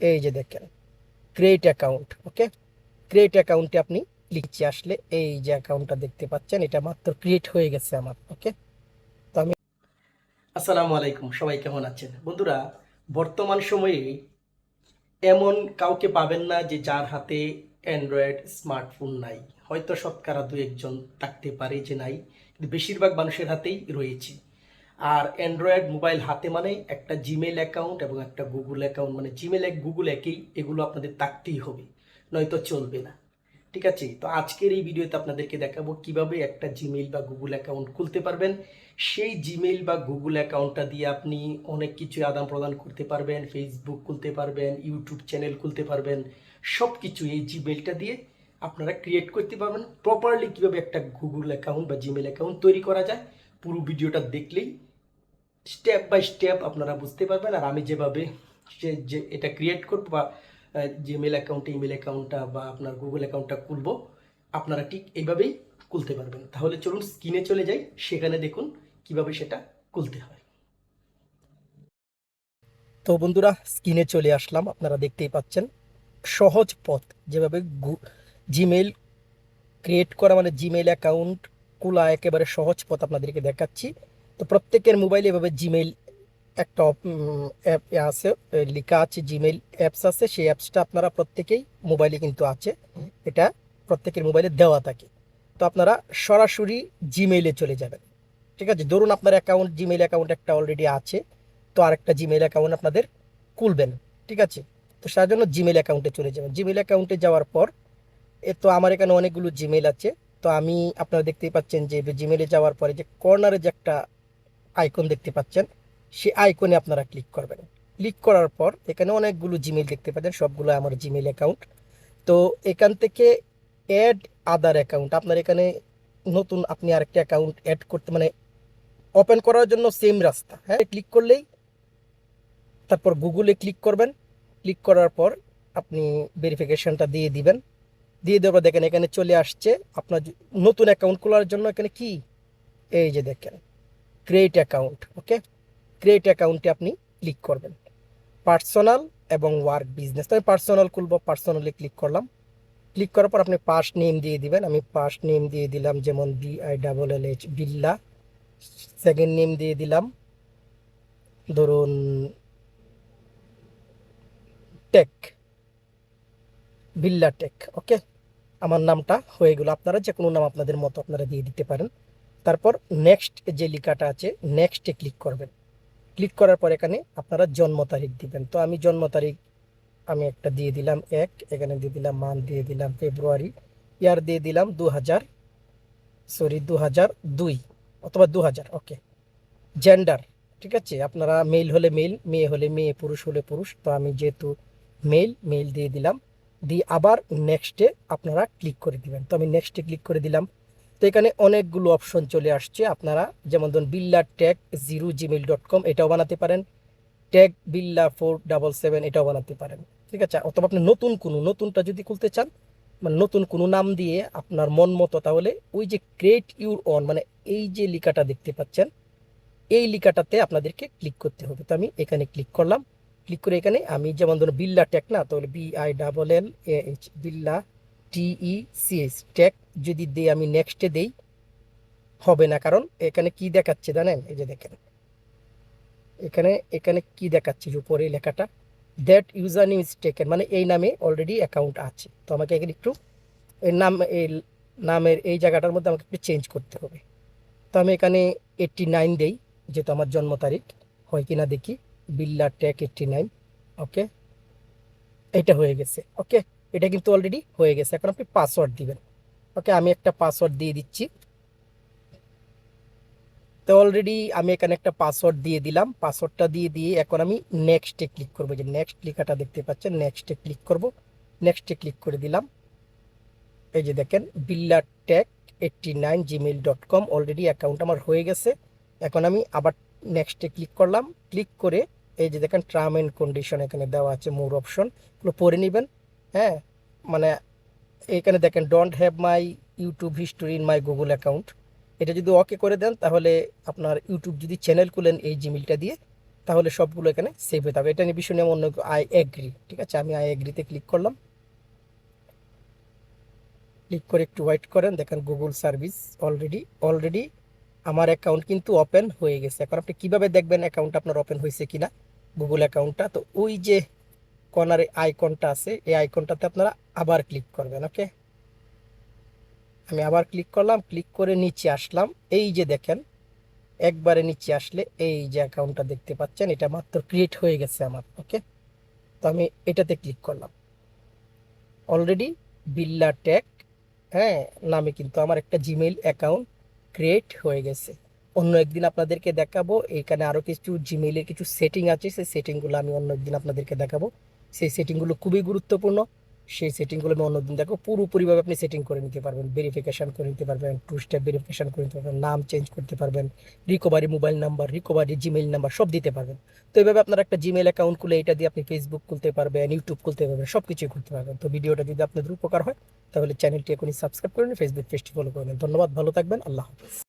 এই যে দেখেন ক্রিয়েট অ্যাকাউন্ট ওকে ক্রিয়েট অ্যাকাউন্টে আপনি লিখছি আসলে এই যে অ্যাকাউন্টটা দেখতে পাচ্ছেন, এটা মাত্র ক্রিয়েট হয়ে গেছে আমার ওকে তো আমি আসসালামু আলাইকুম, সবাই কেমন আছেন? বন্ধুরা, বর্তমান সময়ে এমন কাউকে পাবেন না যে যার হাতে অ্যান্ড্রয়েড স্মার্টফোন নাই। হয়তো শতকরা দু একজন থাকতে পারে যে নাই, কিন্তু বেশিরভাগ মানুষের হাতেই রয়েছে। আর অ্যান্ড্রয়েড মোবাইল হাতে মানে একটা জিমেল অ্যাকাউন্ট এবং একটা গুগল অ্যাকাউন্ট মানে জিমেল এক গুগল একেই, এগুলো আপনাদের থাকতেই হবে, নয়তো চলবে না। ঠিক আছে? তো আজকের এই ভিডিওতে আপনাদেরকে দেখাবো কীভাবে একটা জিমেইল বা গুগল অ্যাকাউন্ট খুলতে পারবেন। সেই জিমেইল বা গুগল অ্যাকাউন্টটা দিয়ে আপনি অনেক কিছু আদান প্রদান করতে পারবেন ফেসবুক খুলতে পারবেন ইউটিউব চ্যানেল খুলতে পারবেন সব কিছু এই জিমেইলটা দিয়ে আপনারা ক্রিয়েট করতে পারবেন। প্রপারলি কীভাবে একটা গুগল অ্যাকাউন্ট বা জিমেল অ্যাকাউন্ট তৈরি করা যায়, পুরো ভিডিওটা দেখলেই স্টেপ বাই স্টেপ আপনারা বুঝতে পারবেন আর আমি যেভাবে সে যে এটা ক্রিয়েট করব বা জিমেল অ্যাকাউন্টে ইমেল অ্যাকাউন্টটা বা আপনার গুগল অ্যাকাউন্টটা খুলবো, আপনারা ঠিক এইভাবেই খুলতে পারবেন। তাহলে চলুন স্ক্রিনে চলে যাই, সেখানে দেখুন কীভাবে সেটা খুলতে হয়। তো বন্ধুরা স্ক্রিনে চলে আসলাম, আপনারা দেখতেই পাচ্ছেন। সহজ পথ, যেভাবে জিমেল ক্রিয়েট করা মানে জিমেল অ্যাকাউন্ট খোলা একেবারে সহজ পথ আপনাদেরকে দেখাচ্ছি। তো প্রত্যেকের মোবাইলে এভাবে জিমেইল একটা অ্যাপ আছে লেখা আছে জিমেল অ্যাপস আছে, সেই অ্যাপসটা আপনারা প্রত্যেকেই মোবাইলে কিন্তু আছে। এটা প্রত্যেকের মোবাইলে দেওয়া থাকে। তো আপনারা সরাসরি জিমেইলে চলে যাবেন। ঠিক আছে? ধরুন আপনার অ্যাকাউন্ট জিমেইল অ্যাকাউন্ট একটা অলরেডি আছে, তো আরেকটা জিমেইল অ্যাকাউন্ট আপনাদের খুলবেন। ঠিক আছে? তো তার জন্য জিমেইল অ্যাকাউন্টে চলে যাবেন। জিমেইল অ্যাকাউন্টে যাওয়ার পর, এ তো আমার এখানে অনেকগুলো জিমেইল আছে। তো আমি, আপনারা দেখতেই পাচ্ছেন যে জিমেইলে যাওয়ার পরে যে কর্নারে যে একটা আইকন দেখতে পাচ্ছেন সেই আইকনে আপনারা ক্লিক করবেন। ক্লিক করার পর এখানে অনেকগুলো জিমেইল দেখতে পাচ্ছেন, সবগুলো আমার জিমেইল অ্যাকাউন্ট তো এখান থেকে অ্যাড আদার অ্যাকাউন্ট আপনার এখানে নতুন আপনি আরেকটা অ্যাকাউন্ট অ্যাড করতে মানে ওপেন করার জন্য সেম রাস্তা। হ্যাঁ ক্লিক করলেই তারপর গুগলে ক্লিক করবেন। ক্লিক করার পর আপনি ভেরিফিকেশনটা দিয়ে দিবেন। দিয়ে দেওয়ার পর দেখেন এখানে চলে আসছে আপনার নতুন অ্যাকাউন্ট খোলার জন্য এখানে কি? এই যে দেখেন ক্রিয়েট অ্যাকাউন্ট ওকে ক্রিয়েট অ্যাকাউন্টে আপনি ক্লিক করবেন। পার্সোনাল এবং ওয়ার্ক বিজনেস তো আমি পার্সোনাল খুলবো পার্সোনালি ক্লিক করলাম। ক্লিক করার পর আপনি পাস্ট নেম দিয়ে দিবেন। আমি পাস্ট নেম দিয়ে দিলাম, যেমন B I double L H Billah second name দিয়ে দিলাম। ধরুন টেক বিল্লা টেক ওকে আমার নামটা হয়ে গেল। আপনারা যে কোনো নাম আপনাদের মতো আপনারা দিয়ে দিতে পারেন। তারপর নেক্সট যে লেখাটা আছে নেক্সটে ক্লিক করবেন। ক্লিক করার পর এখানে আপনারা জন্ম তারিখ দিবেন। তো আমি জন্ম তারিখ আমি একটা দিয়ে দিলাম এক, এখানে দিয়ে দিলাম মান্থ দিয়ে দিলাম ফেব্রুয়ারি ইয়ার দিয়ে দিলাম দু হাজার সরি দু হাজার দুই অথবা দু হাজার ওকে জেন্ডার ঠিক আছে? আপনারা মেল হলে মেল মেয়ে হলে মেয়ে, পুরুষ হলে পুরুষ। তো আমি যেহেতু মেল মেল দিয়ে দিলাম। দিয়ে আবার নেক্সটে আপনারা ক্লিক করে দিবেন। তো আমি নেক্সটে ক্লিক করে দিলাম। তো এখানে অনেকগুলো অপশন চলে আসছে। আপনারা যেমন ধরুন Billah tag zero Gmail dot com এটাও বানাতে পারেন। ট্যাগ বিল্লা ফোর ডাবল সেভেন এটাও বানাতে পারেন। ঠিক আছে? অথবা আপনি নতুন কোনো, নতুনটা যদি খুলতে চান মানে নতুন কোনো নাম দিয়ে আপনার মন মতো, তাহলে ওই যে ক্রিয়েট ইউর অন মানে এই যে লেখাটা দেখতে পাচ্ছেন, এই লেখাটাতে আপনাদেরকে ক্লিক করতে হবে। তো আমি এখানে ক্লিক করলাম। ক্লিক করে এখানে আমি যেমন ধরুন বিল্লা ট্যাগ না, তাহলে B I double L A H Billah TE CS tag যদি দিই, আমি নেক্সটে দেই, হবে না। কারণ এখানে কি দেখাচ্ছে জানেন? এই যে দেখেন। এখানে এখানে কি দেখাচ্ছে? উপরে লেখাটা that user name is taken মানে এই নামে অলরেডি অ্যাকাউন্ট আছে। তো আমাকে এখানে একটু এই নাম, এই নামের এই জায়গাটার মধ্যে আমাকে একটু চেঞ্জ করতে হবে। তো আমি এখানে এইট্টি নাইন দেই, যেহেতু আমার জন্ম তারিখ। হয় কি না দেখি। বিল্লা ট্যাক এইট্টি নাইন ওকে এটা হয়ে গেছে ওকে এটা কিন্তু অলরেডি হয়ে গেছে। এখন আপনি পাসওয়ার্ড দিবেন। ওকে আমি একটা পাসওয়ার্ড দিয়ে দিচ্ছি। তো অলরেডি আমি এখানে একটা পাসওয়ার্ড দিয়ে দিলাম। পাসওয়ার্ডটা দিয়ে দিয়ে এখন আমি নেক্সটে ক্লিক করব। যে নেক্সট লেখাটা দেখতে পাচ্ছেন নেক্সটে ক্লিক করব। নেক্সটে ক্লিক করে দিলাম। এই যে দেখেন Billah tag eighty nine Gmail dot com already account আমার হয়ে গেছে। এখন আমি আবার নেক্সটে ক্লিক করলাম। ক্লিক করে এই যে দেখেন টার্ম অ্যান্ড কন্ডিশন এখানে দেওয়া আছে মোর অপশন এগুলো পড়ে নেবেন। হ্যাঁ মানে এখানে দেখেন don't have my YouTube history in my Google account এটা যদি ওকে করে দেন, তাহলে আপনার ইউটিউব যদি চ্যানেল খুলেন এই জিমেলটা দিয়ে, তাহলে সবগুলো এখানে সেভ হয়ে থাকবে এটা নিয়ে বিষয় নিয়ে অন্য আই এগ্রি ঠিক আছে? আমি আই এগ্রিতে ক্লিক করলাম। ক্লিক করে একটু ওয়েট করেন, দেখেন গুগল সার্ভিস অলরেডি অলরেডি আমার অ্যাকাউন্ট কিন্তু ওপেন হয়ে গেছে। এখন আপনি কীভাবে দেখবেন অ্যাকাউন্ট আপনার ওপেন হয়েছে কিনা? গুগল অ্যাকাউন্টটা তো ওই যে কর্নারে আইকনটা আছে, এই আইকনটাতে আপনারা আবার ক্লিক করবেন, ওকে? আমি আবার ক্লিক করলাম, ক্লিক করে নিচে আসলাম। এই যে দেখেন, একবারে নিচে আসলে এই যে অ্যাকাউন্টটা দেখতে পাচ্ছেন, এটা মাত্র ক্রিয়েট হয়ে গেছে আমার, ওকে? তো আমি এটাতে ক্লিক করলাম। অলরেডি বিল্লা টেক হ্যাঁ নামে কিন্তু আমার একটা জিমেইল অ্যাকাউন্ট ক্রিয়েট হয়ে গেছে। অন্য একদিন আপনাদেরকে দেখাবো, এখানে আরও কিছু জিমেইলের কিছু সেটিং আছে, সেই সেটিংগুলো আমি অন্য একদিন আপনাদেরকে দেখাবো। সেই সেটিংগুলো খুবই গুরুত্বপূর্ণ। সেই সেটিংগুলো আমি অন্যদিন দেখো, পুরোপুরিভাবে আপনি সেটিং করে নিতে পারবেন ভেরিফিকেশন করে নিতে পারবেন টু স্টেপ ভেরিফিকেশন করে নিতে পারবেন, নাম চেঞ্জ করতে পারবেন recovery mobile number recovery Gmail number সব দিতে পারবেন। তো এইভাবে আপনার একটা জিমেইল অ্যাকাউন্ট খুলে এটা দিয়ে আপনি ফেসবুক খুলতে পারবেন ইউটিউব খুলতে পারবেন সব কিছুই করতে পারবেন। তো ভিডিওটা যদি আপনাদের উপকার হয়, তাহলে চ্যানেলটি এখনই সাবস্ক্রাইব করুন ফেসবুক পেজটি ফলো করবেন ধন্যবাদ, ভালো থাকবেন, আল্লাহ হাফিজ।